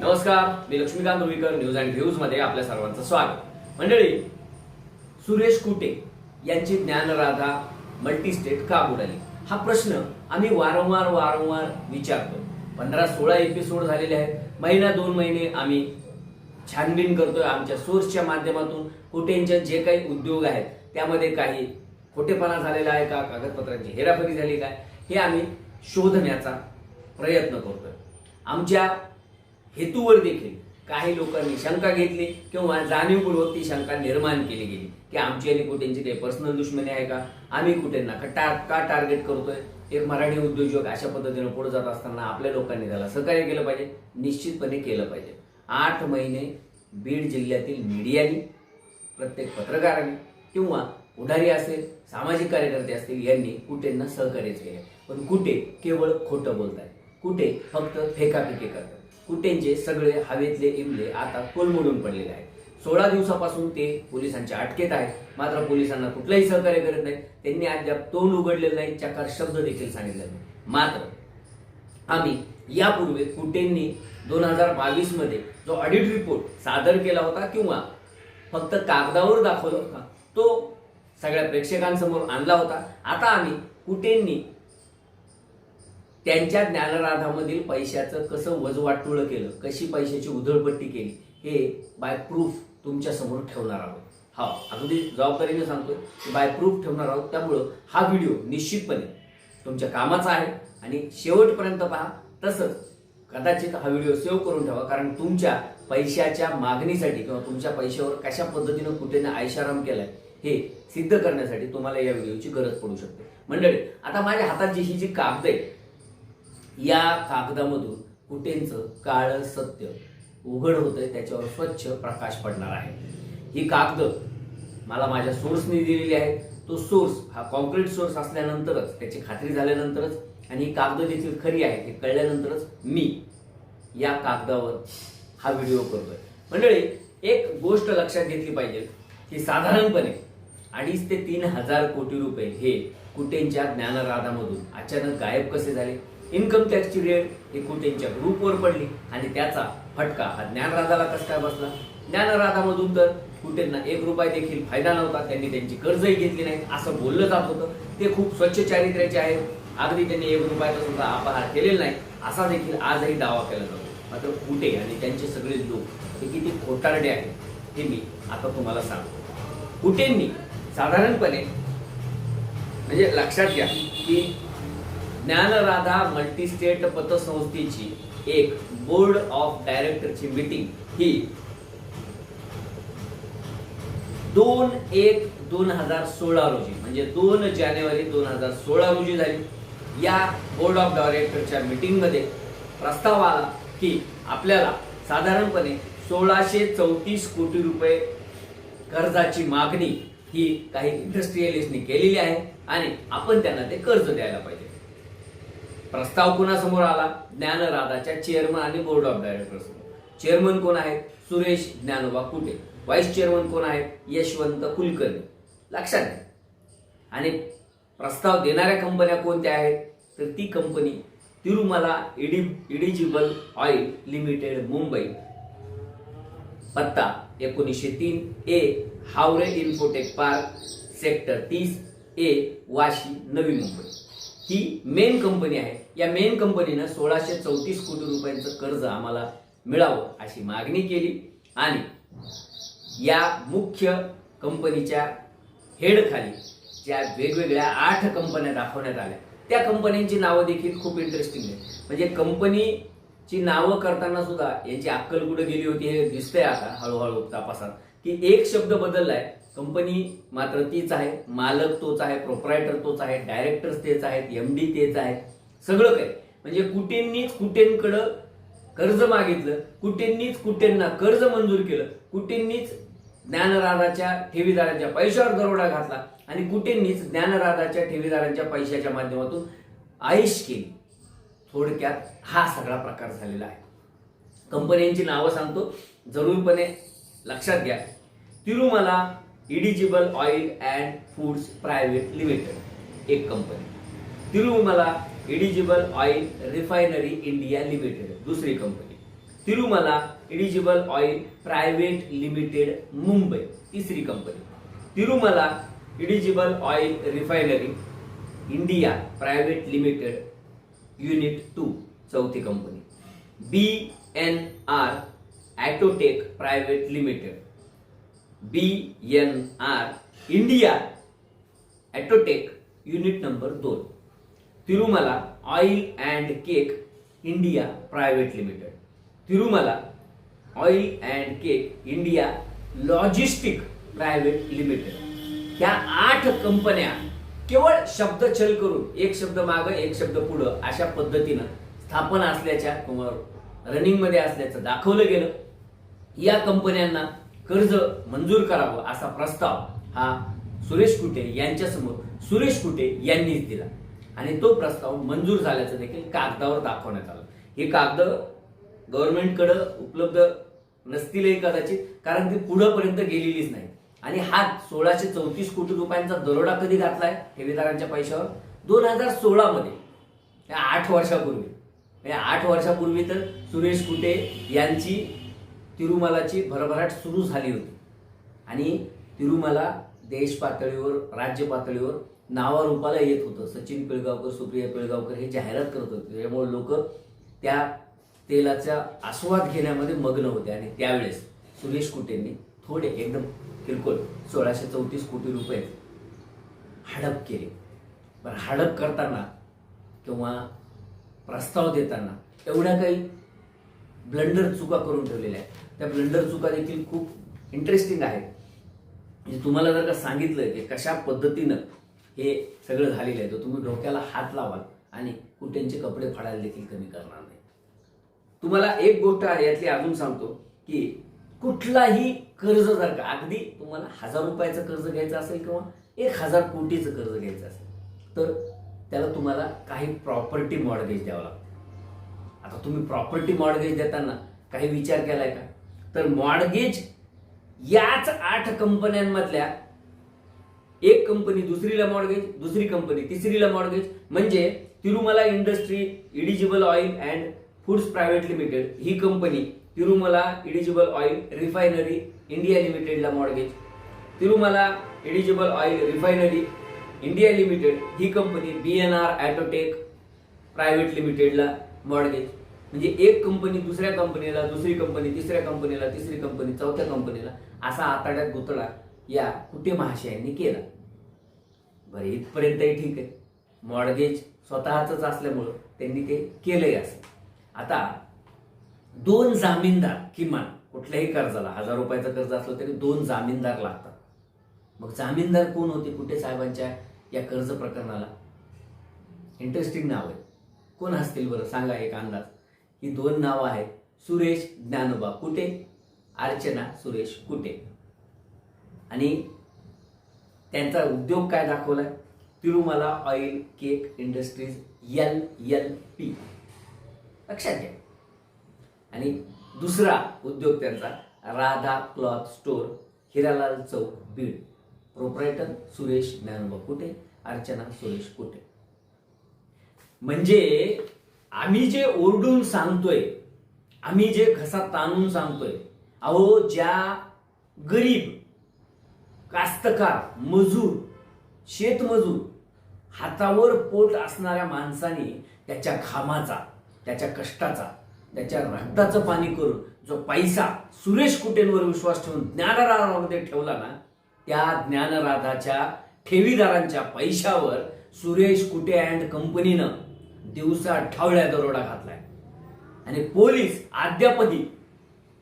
नमस्कार मी Laxmikant Ruikar news and व्ह्यूजमध्ये आपल्या सर्वांचं स्वागत. मंडळी सुरेश कुटे यांची ज्ञानराधा मल्टीस्टेट का बुडाली हा प्रश्न आम्ही वारंवार वारंवार विचारतो. पंधरा सोळा एपिसोड झालेले आहेत. महिना दोन महिने आम्ही छानबीन करतोय आमच्या सोर्सच्या माध्यमातून. कुटेंच्या जे काही उद्योग आहेत त्यामध्ये काही खोटेपणा झालेला आहे का? कागदपत्रांची हेराफेरी झाली काय? हे आम्ही शोधण्याचा प्रयत्न करतोय. आमच्या हेतूवर देखील काही लोकांनी शंका घेतली किंवा जाणीवपूर्वक ती शंका निर्माण केली गेली की आमची आणि कुठेंची काही पर्सनल दुश्मनी आहे का? आम्ही कुठेंना का टार का टार्गेट करतोय? एक मराठी उद्योजक अशा पद्धतीने पुढे जात असताना आपल्या लोकांनी त्याला सहकार्य केलं पाहिजे निश्चितपणे केलं पाहिजे. आठ महिने बीड जिल्ह्यातील मीडियानी प्रत्येक पत्रकाराने किंवा पुढारी असेल सामाजिक कार्यकर्ते असतील यांनी कुठेंना सहकार्यच केले. पण कुठे? केवळ खोटं बोलताय कुठे? फक्त फेकाफेकी करतात कुटेंचे सगळे हवेतले इमले आता कोलमडून पडलेले आहेत. सोळा दिवसापासून ते पोलिसांच्या अटकेत आहेत. मात्र पोलिसांना कुठलंही सहकार्य करत नाही. त्यांनी अद्याप तोंड उघडलेलं नाही चकार शब्द देखील सांगितले नाही. मात्र आम्ही यापूर्वी कुटेंनी दोन हजार बावीसमध्ये जो ऑडिट रिपोर्ट सादर केला होता किंवा फक्त कागदावर दाखवला होता तो सगळ्या प्रेक्षकांसमोर आणला होता. आता आम्ही कुटेंनी त्यांच्या ज्ञानराधामधील पैशाचं कसं वजवाटुळं केलं कशी पैशाची उधळपट्टी केली हे बाय प्रूफ तुमच्यासमोर ठेवणार आहोत. हा अगदी जबाबदारीने सांगतोय की बाय प्रूफ ठेवणार आहोत. त्यामुळं हा व्हिडिओ निश्चितपणे तुमच्या कामाचा आहे आणि शेवटपर्यंत पहा तसंच कदाचित हा व्हिडिओ सेव्ह करून ठेवा कारण तुमच्या पैशाच्या मागणीसाठी किंवा तुमच्या पैशावर कशा पद्धतीनं कुठेनं आयशाराम केलाय हे सिद्ध करण्यासाठी तुम्हाला या व्हिडिओची गरज पडू शकते. मंडळी आता माझ्या हातात जी ही जी कागद आहे या कागदामधून कुटेंचं काळ सत्य उघड होतंय त्याच्यावर स्वच्छ प्रकाश पडणार आहे. ही कागद मला माझ्या सोर्सने दिलेली आहे तो सोर्स हा कॉन्क्रीट सोर्स असल्यानंतरच त्याची खात्री झाल्यानंतरच आणि ही कागद देखील खरी आहे हे कळल्यानंतरच मी या कागदावर हा व्हिडिओ करतोय. मंडळी एक गोष्ट लक्षात घेतली पाहिजे की साधारणपणे अडीच ते तीन हजार कोटी रुपये हे कुटेंच्या ज्ञानराधामधून अचानक गायब कसे झाले? इन्कम टॅक्सची रेट एकूण त्यांच्या ग्रुपवर पडली आणि त्याचा फटका हा ज्ञानराधाला कसं काय बसला? ज्ञानराधामधून तर कुटेंना एक रुपया देखील फायदा नव्हता. त्यांनी त्यांची कर्जही घेतली नाही. असं बोललं जात होतं. ते खूप स्वच्छ चारित्र्याचे आहेत. अगदी त्यांनी एक रुपयाचा सुद्धा अपहार केलेला नाही. असा देखील आजही दावा केला जातो. मात्र कुठे आणि त्यांचे सगळे लोक हे किती खोटारडे आहेत हे मी आता तुम्हाला सांगतो. कुठेंनी साधारणपणे म्हणजे लक्षात घ्या की ज्ञानराधा मल्टीस्टेट पतसंस्थेची एक बोर्ड ऑफ डायरेक्टरची मीटिंग ही दोन एक दोन हजार सोळा रोजी म्हणजे दोन जानेवारी दोन हजार सोळा रोजी झाली. या बोर्ड ऑफ डायरेक्टरच्या मीटिंगमध्ये प्रस्ताव आला की आपल्याला साधारणपणे सोळाशे चौतीस कोटी रुपये कर्जाची मागणी ही काही इंडस्ट्रियलिस्टनी केलेली आहे आणि आपण त्यांना ते कर्ज द्यायला पाहिजे. प्रस्ताव कुणासमोर आला? ज्ञानराधाच्या चेअरमन आणि बोर्ड ऑफ डायरेक्टर समोर चेअरमन कोण आहेत? सुरेश ज्ञानोबा कुटे. व्हाईस चेअरमन कोण आहेत? यशवंत कुलकर्णी. लक्षात घ्या. आणि प्रस्ताव देणाऱ्या कंपन्या कोणत्या आहेत? तर ती कंपनी तिरुमला इडि इडिजिबल ऑइल लिमिटेड मुंबई. पत्ता एकोणीसशे तीन A Haware infotech park sector तीस A Vashi Navi Mumbai. He main company आहे. या मेन कंपनीनं सोळाशे चौतीस कोटी रुपयांचं कर्ज आम्हाला मिळावं अशी मागणी केली. आणि या मुख्य कंपनीच्या हेडखाली ज्या वेगवेगळ्या आठ कंपन्या दाखवण्यात आल्या त्या कंपन्यांची नावं देखील खूप इंटरेस्टिंग आहे म्हणजे कंपनीची नावं करताना सुद्धा यांची अक्कल कुठे गेली होती हे दिसतंय आता हळूहळू तपासात. की एक शब्द बदललाय कंपनी मात्र तीच आहे मालक तोच आहे प्रोपरायटर तोच आहे डायरेक्टर्स तेच आहेत एमडी तेच आहे सगळं काही. म्हणजे कुटेंनीच कुटेंकडं कर्ज मागितलं कुटेंनीच कुटेंना कर्ज मंजूर केलं कुटेंनीच ज्ञानराधाच्या ठेवीदारांच्या पैशावर दरोडा घातला आणि कुटेंनीच ज्ञानराधाच्या ठेवीदारांच्या पैशाच्या माध्यमातून आयुष केली. थोडक्यात हा सगळा प्रकार झालेला आहे. कंपन्यांची नावं सांगतो. जरूरपणे लक्षात घ्या. Tirumala edible oil and foods private limited एक company Tirumala edible oil refinery India limited दूसरी company Tirumala edible oil private limited Mumbai, तीसरी company Tirumala edible oil refinery India private limited unit two चौथी company B N R autotech private limited B N R India autotech unit number दोन. Tirumala oil and cake India private limited Tirumala oil and cake India logistic private limited ह्या आठ कंपन्या केवळ शब्दछल करून एक शब्द मागं एक शब्द पुढं अशा पद्धतीनं स्थापन असल्याच्या रनिंगमध्ये असल्याचं दाखवलं गेलं. या कंपन्यांना कर्ज मंजूर करावं असा प्रस्ताव हा सुरेश कुटे यांच्यासमोर सुरेश कुटे यांनीच दिला. आणि तो प्रस्ताव मंजूर झाल्याचं देखील कागदावर दाखवण्यात आलं. हे कागद गव्हर्नमेंटकडं उपलब्ध नसतीलही कदाचित कारण ती पुढंपर्यंत गेलेलीच नाही. आणि हा सोळाशे चौतीस कोटी रुपयांचा दरोडा कधी घातलाय ठेवीदारांच्या पैशावर? दोन हजार सोळामध्ये. या आठ वर्षापूर्वी. या आठ वर्षापूर्वी तर सुरेश कुटे यांची तिरुमलाची भरभराट सुरू झाली होती. आणि तिरुमला देश पातळीवर राज्य पातळीवर नावारूपाला येत होतं. सचिन पिळगावकर सुप्रिया पिळगावकर हे जाहिरात करत होते. त्याच्यामुळे लोक त्या तेलाचा आस्वाद घेण्यामध्ये मग्न होते. आणि त्यावेळेस सुरेश कुटेंनी थोडे एकदम किरकोळ सोळाशे चौतीस कोटी रुपये हडप केले. पण हडप करताना किंवा प्रस्ताव देताना एवढ्या काही ब्लंडर चुका करून ठेवलेल्या आहेत. त्या ब्लंडर चुका देखील खूप इंटरेस्टिंग आहेत. म्हणजे तुम्हाला जर का सांगितलं की कशा पद्धतीनं हे सगळं झालेलं आहे तर तुम्ही डोक्याला हात लावाल आणि कुठ्यांचे कपडे फाडायला देखील कमी करणार नाही. तुम्हाला एक गोष्ट यातली अजून सांगतो की कुठलाही कर्ज जर का अगदी तुम्हाला हजार रुपयाचं कर्ज घ्यायचं असेल किंवा एक हजार कोटीचं कर्ज घ्यायचं असेल तर त्याला तुम्हाला काही प्रॉपर्टी मॉडगेज द्यावं लागतं. आता तुम्ही प्रॉपर्टी मॉडगेज देताना काही विचार केलाय का? तर मॉडगेज याच आठ कंपन्यांमधल्या एक कंपनी दुसरीला मॉडगेज दुसरी कंपनी तिसरीला मॉडगेज म्हणजे Tirumala industry edible oil and foods private limited he company Tirumala edible oil refinery India लिमिटेडला mortgage Tirumala edible oil refinery India limited ही company B N R autotech private लिमिटेडला mortgage म्हणजे एक company दुसऱ्या कंपनीला दुसरी company तिसऱ्या कंपनीला तिसरी कंपनी चौथ्या कंपनीला असा आताड्यात गुतळा या कुटे महाशयांनी केला. बरं इथपर्यंतही ठीक आहे. मॉडगेज स्वतःच असल्यामुळं त्यांनी ते केलंही असं आता दोन जामीनदार किमान कुठल्याही कर्जाला हजार रुपयाचं कर्ज असलं तरी दोन जामीनदार लागतात. मग जामीनदार कोण होते? कुठे साहेबांच्या या कर्ज प्रकरणाला? इंटरेस्टिंग नाव आहे. कोण असतील बरं? सांगा एक अंदाज. ही दोन नावं आहेत. सुरेश ज्ञानोबा कुटे अर्चना सुरेश कुटे. आणि त्यांचा उद्योग काय दाखवलाय? Tirumala oil cake industries L L P. लक्षात घ्या. आणि दुसरा उद्योग त्यांचा Radha cloth store Hiralal Chowk Beed. Proprietor Suresh Dnyanoba Kute Archana Suresh Kute. म्हणजे आम्ही जे ओरडून सांगतोय आम्ही जे घसा ताणून सांगतोय अहो ज्या गरीब कास्तकार मजूर शेतमजूर हातावर पोट असणाऱ्या माणसाने त्याच्या घामाचा त्याच्या कष्टाचा त्याच्या रक्ताचं पाणी करून जो पैसा सुरेश कुटेंवर विश्वास ठेवून ज्ञानराधामध्ये ठेवला ना त्या ज्ञानराधाच्या ठेवीदारांच्या पैशावर सुरेश कुटे अँड कंपनीनं दिवसा ठावळ्या दरोडा घातलाय. आणि पोलीस अद्यापही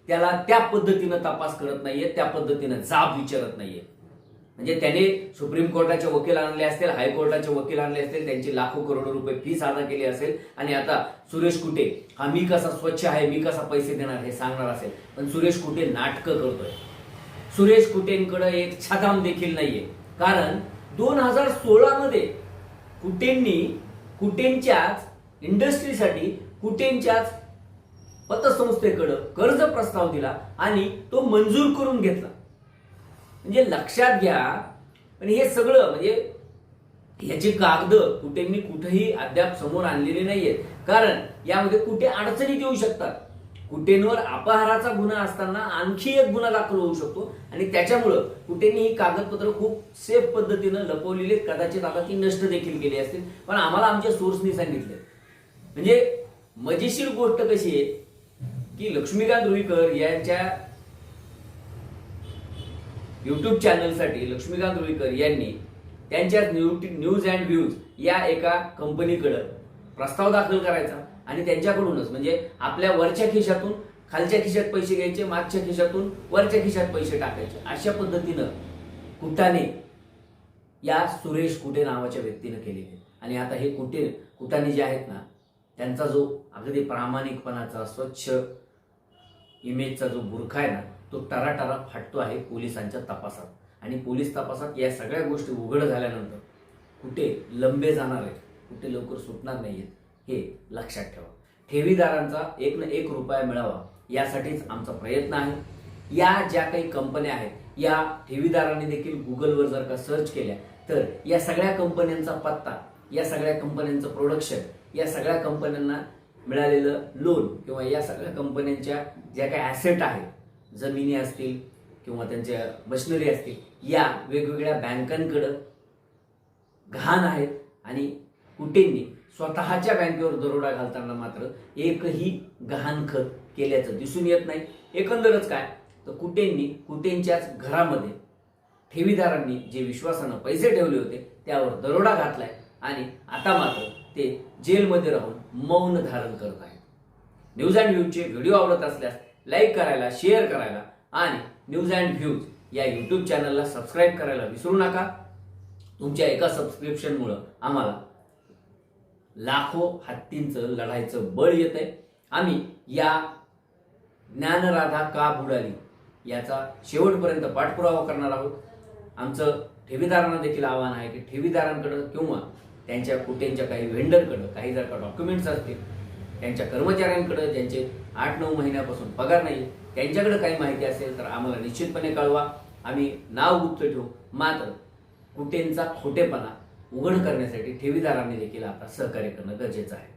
त्याला त्या पद्धतीनं तपास करत नाहीये त्या पद्धतीनं जाब विचारत नाहीये. म्हणजे त्याने सुप्रीम कोर्टाचे वकील आणले असतील हायकोर्टाचे वकील आणले असतील त्यांची लाखो करोडो रुपये फी अदा केली असेल आणि आता सुरेश कुटे हा मी कसा स्वच्छ आहे मी कसा पैसे देणार हे सांगणार असेल पण सुरेश कुटे नाटकं करतोय. सुरेश कुटेंकडे एक छदाम देखील नाहीये. कारण दोन हजार सोळा मध्ये कुटेंनी कुटेंच्याच इंडस्ट्रीसाठी कुटेंच्याच पतसंस्थेकडं कर्ज प्रस्ताव दिला आणि तो मंजूर करून घेतला. म्हणजे लक्षात घ्या पण हे सगळं म्हणजे याची कागद कुठेंनी कुठेही अद्याप समोर आणलेली नाहीयेत. कारण यामध्ये कुठे अडचणीत येऊ शकतात. कुटेंवर अपहाराचा गुन्हा असताना आणखी एक गुन्हा दाखल होऊ शकतो. आणि त्याच्यामुळं कुटेंनी ही कागदपत्र खूप सेफ पद्धतीनं लपवलेली कदाचित आता ती नष्ट देखील केली असतील. पण आम्हाला आमच्या सोर्सनी सांगितलं म्हणजे मजेशीर गोष्ट कशी आहे की लक्ष्मीकांत रुईकर यांच्या युट्यूब चॅनलसाठी लक्ष्मीकांत रुईकर यांनी त्यांच्या न्यूज अँड व्ह्यूज या एका कंपनीकडं प्रस्ताव दाखल करायचा. आणि त्यांच्याकडूनच. म्हणजे आपल्या वरच्या खिशातून खालच्या खिशात पैसे घ्यायचे मागच्या खिशातून वरच्या खिशात पैसे टाकायचे. अशा पद्धतीनं कुटाने या सुरेश कुटे नावाच्या व्यक्तीनं केलेले. आणि आता हे कुटे कुटाने जे आहेत ना त्यांचा जो अगदी प्रामाणिकपणाचा स्वच्छ इमेजचा जो बुरखा आहे ना तो टराटरा फाटतो आहे पोलिसांच्या तपासात. आणि पोलीस तपासात या सगळ्या गोष्टी उघड झाल्यानंतर कुठे लंबे जाणार आहेत. कुठे लवकर सुटणार नाही आहेत हे लक्षात ठेवा. ठेवीदारांचा एक ना एक रुपया मिळावा यासाठीच आमचा प्रयत्न आहे. या ज्या काही कंपन्या आहेत या ठेवीदारांनी देखील गुगलवर जर का सर्च केल्या तर या सगळ्या कंपन्यांचा पत्ता या सगळ्या कंपन्यांचं प्रोडक्शन या सगळ्या कंपन्यांना मिळालेलं लोन किंवा या सगळ्या कंपन्यांच्या ज्या काही ॲसेट आहेत जमिनी असतील किंवा त्यांच्या मशिनरी असतील या वेगवेगळ्या बँकांकडं घाण आहेत आणि कुठेही स्वतःच्या बँकेवर दरोडा घालताना मात्र एकही गहाणखत केल्याचं दिसून येत नाही. एकंदरच काय? तर कुटेंनी कुटेंच्याच घरामध्ये ठेवीदारांनी जे विश्वासानं पैसे ठेवले होते त्यावर दरोडा घातलाय आणि आता मात्र ते जेलमध्ये राहून मौन धारण करत आहेत. न्यूज अँड व्ह्यूजचे व्हिडिओ आवडत असल्यास लाईक करायला शेअर करायला आणि न्यूज अँड व्ह्यूज या यूट्यूब चॅनलला सबस्क्राईब करायला विसरू नका. तुमच्या एका सबस्क्रिप्शनमुळं आम्हाला लाखो हत्तींचं लढायचं बळ येत आहे आम्ही या ज्ञानराधा का बुडाली याचा शेवटपर्यंत पाठपुरावा करणार आहोत. आमचं ठेवीदारांना देखील आव्हान आहे की ठेवीदारांकडं किंवा त्यांच्या कुटेंच्या काही व्हेंडरकडं काही जर का डॉक्युमेंट्स असतील त्यांच्या कर्मचाऱ्यांकडं ज्यांचे आठ नऊ महिन्यापासून पगार नाही त्यांच्याकडे काही माहिती असेल तर आम्हाला निश्चितपणे कळवा. आम्ही नाव गुप्त ठेवू. मात्र कुटेंचा खोटेपणा उघड करण्यासाठी ठेवीदारांनी देखील आता सहकार्य करणं गरजेचं आहे.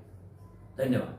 धन्यवाद.